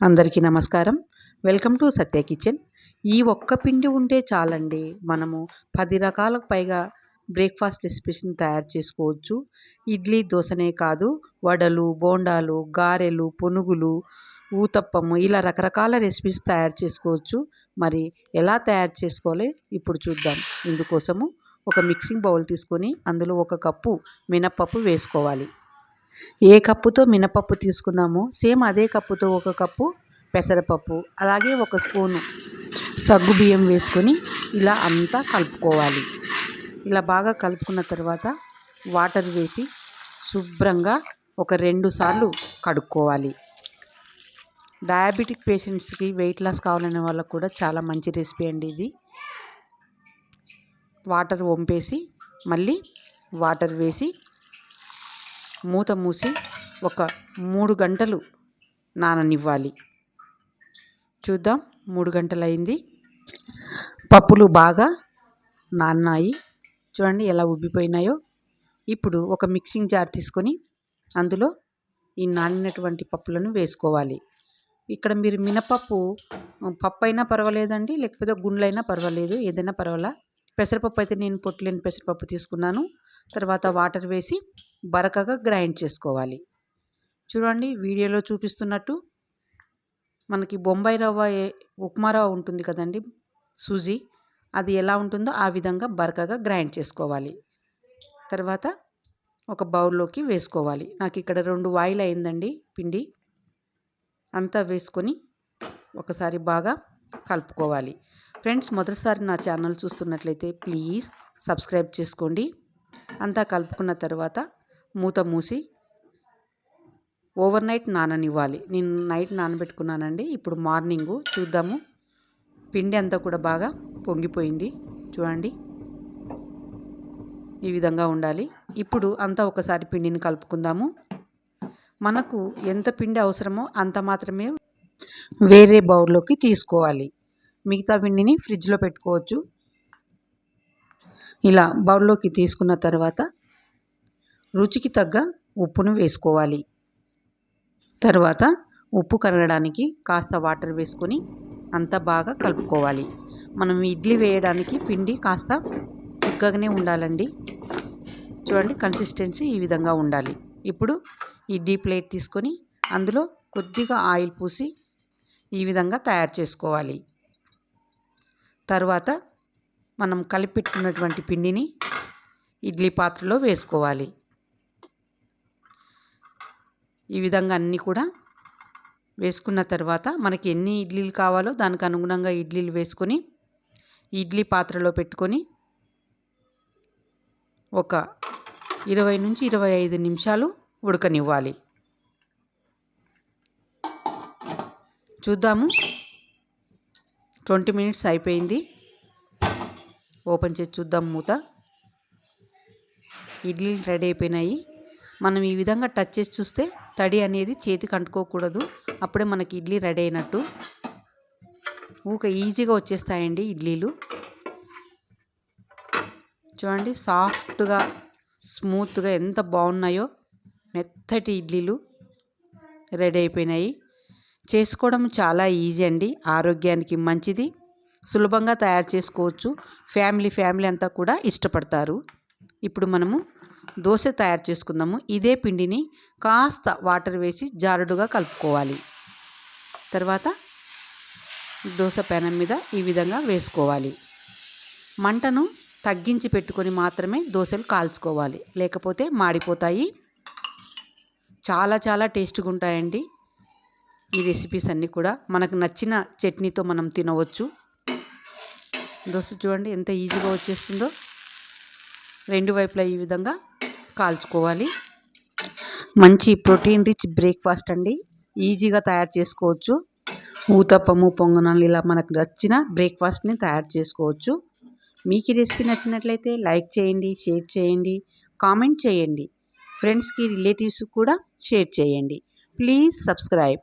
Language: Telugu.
అందరికీ నమస్కారం. Welcome to Satya kitchen. ఈ ఒక్క పిండి ఉంటే చాలండి. మనము పది రకాలకు పైగా బ్రేక్ఫాస్ట్ రెసిపీస్ని తయారు చేసుకోవచ్చు. ఇడ్లీ దోశనే కాదు వడలు బోండాలు గారెలు పునుగులు ఊతప్పము ఇలా రకరకాల రెసిపీస్ తయారు చేసుకోవచ్చు. మరి ఎలా తయారు చేసుకోవాలి? ఇప్పుడు చూద్దాం. ఇందుకోసము ఒక మిక్సింగ్ బౌల్ తీసుకొని అందులో ఒక కప్పు మినప్పప్పు వేసుకోవాలి. ఏ కప్పుతో మినపప్పు తీసుకున్నామో సేమ్ అదే కప్పుతో ఒక కప్పు పెసరపప్పు అలాగే ఒక స్పూను సగ్గు బియ్యం వేసుకొని ఇలా అంతా కలుపుకోవాలి. ఇలా బాగా కలుపుకున్న తర్వాత వాటర్ వేసి శుభ్రంగా ఒక రెండు సార్లు కడుక్కోవాలి. డయాబెటిక్ పేషెంట్స్కి వెయిట్ లాస్ కావాలనే వాళ్ళకు కూడా చాలా మంచి రెసిపీ అండి ఇది. వాటర్ వంపేసి మళ్ళీ వాటర్ వేసి మూత మూసి ఒక మూడు గంటలు నాననివ్వాలి. చూద్దాం మూడు గంటలు అయింది పప్పులు బాగా నాన్నాయి. చూడండి ఎలా ఉబ్బిపోయినాయో. ఇప్పుడు ఒక మిక్సింగ్ జార్ తీసుకొని అందులో ఈ నానినటువంటి పప్పులను వేసుకోవాలి. ఇక్కడ మీరు మినపప్పు పప్పు అయినా పర్వాలేదండి లేకపోతే గుండ్లైనా పర్వాలేదు ఏదైనా పర్వాలా? పెసరపప్పు అయితే నేను పొట్టులేని పెసరపప్పు తీసుకున్నాను. తర్వాత వాటర్ వేసి బరకగా గ్రైండ్ చేసుకోవాలి. చూడండి వీడియోలో చూపిస్తున్నట్టు మనకి బొంబాయి రవ్వ ఉప్మా రవ్వ ఉంటుంది కదండి సూజీ. అది ఎలా ఉంటుందో ఆ విధంగా బరకగా గ్రైండ్ చేసుకోవాలి. తర్వాత ఒక బౌల్లోకి వేసుకోవాలి. నాకు ఇక్కడ రెండు వాయిల్ అయిందండి పిండి. అంతా వేసుకొని ఒకసారి బాగా కలుపుకోవాలి. ఫ్రెండ్స్ మొదటిసారి నా ఛానల్ చూస్తున్నట్లయితే ప్లీజ్ సబ్స్క్రైబ్ చేసుకోండి. అంతా కలుపుకున్న తర్వాత మూత మూసి ఓవర్ నైట్ నాననివ్వాలి. నేను నైట్ నానబెట్టుకున్నానండి. ఇప్పుడు మార్నింగు చూద్దాము. పిండి అంతా కూడా బాగా పొంగిపోయింది. చూడండి. ఈ విధంగా ఉండాలి. ఇప్పుడు అంతా ఒకసారి పిండిని కలుపుకుందాము. మనకు ఎంత పిండి అవసరమో అంత మాత్రమే వేరే బౌల్లోకి తీసుకోవాలి. మిగతా పిండిని ఫ్రిడ్జ్లో పెట్టుకోవచ్చు. ఇలా బౌల్లోకి తీసుకున్న తర్వాత రుచికి తగ్గ ఉప్పును వేసుకోవాలి. తర్వాత ఉప్పు కరగడానికి కాస్త వాటర్ వేసుకొని అంతా బాగా కలుపుకోవాలి. మనం ఇడ్లీ వేయడానికి పిండి కాస్త చిక్కగానే ఉండాలండి. చూడండి కన్సిస్టెన్సీ ఈ విధంగా ఉండాలి. ఇప్పుడు ఇడ్లీ ప్లేట్ తీసుకొని అందులో కొద్దిగా ఆయిల్ పూసి ఈ విధంగా తయారు చేసుకోవాలి. తర్వాత మనం కలిపెట్టుకున్నటువంటి పిండిని ఇడ్లీ పాత్రలో వేసుకోవాలి. ఈ విధంగా అన్నీ కూడా వేసుకున్న తర్వాత మనకి ఎన్ని ఇడ్లీలు కావాలో దానికి అనుగుణంగా ఇడ్లీలు వేసుకొని ఇడ్లీ పాత్రలో పెట్టుకొని ఒక ఇరవై నుంచి ఇరవై ఐదు నిమిషాలు ఉడకనివ్వాలి. చూద్దాము. ట్వంటీ మినిట్స్ అయిపోయింది. ఓపెన్ చేసి చూద్దాం మూత. ఇడ్లీలు రెడీ అయిపోయినాయి. మనం ఈ విధంగా టచ్ చేసి చూస్తే తడి అనేది చేతికి అంటుకోకూడదు. అప్పుడే మనకి ఇడ్లీ రెడీ అయినట్టు. ఊక ఈజీగా వచ్చేస్తాయండి ఇడ్లీలు. చూడండి సాఫ్ట్గా స్మూత్గా ఎంత బాగున్నాయో. మెత్తటి ఇడ్లీలు రెడీ అయిపోయినాయి. చేసుకోవడం చాలా ఈజీ అండి. ఆరోగ్యానికి మంచిది. సులభంగా తయారు చేసుకోవచ్చు. ఫ్యామిలీ ఫ్యామిలీ అంతా కూడా ఇష్టపడతారు. ఇప్పుడు మనము దోశ తయారు చేసుకుందాము. ఇదే పిండిని కాస్త వాటర్ వేసి జారుడుగా కలుపుకోవాలి. తర్వాత దోశ పెనం మీద ఈ విధంగా వేసుకోవాలి. మంటను తగ్గించి పెట్టుకొని మాత్రమే దోశలు కాల్చుకోవాలి. లేకపోతే మాడిపోతాయి. చాలా చాలా టేస్ట్గా ఉంటాయండి. ఈ రెసిపీస్ అన్నీ కూడా మనకు నచ్చిన చట్నీతో మనం తినవచ్చు. దోశ చూడండి ఎంత ఈజీగా వచ్చేస్తుందో. రెండు వైపులా ఈ విధంగా కాల్చుకోవాలి. మంచి ప్రోటీన్ రిచ్ బ్రేక్ఫాస్ట్ అండి. ఈజీగా తయారు చేసుకోవచ్చు. ఊతప్పము పొంగనాలు ఇలా మనకు నచ్చిన బ్రేక్ఫాస్ట్ని తయారు చేసుకోవచ్చు. మీకు ఈ రెసిపీ నచ్చినట్లయితే లైక్ చేయండి షేర్ చేయండి కామెంట్ చేయండి. ఫ్రెండ్స్కి రిలేటివ్స్ కూడా షేర్ చేయండి. Please subscribe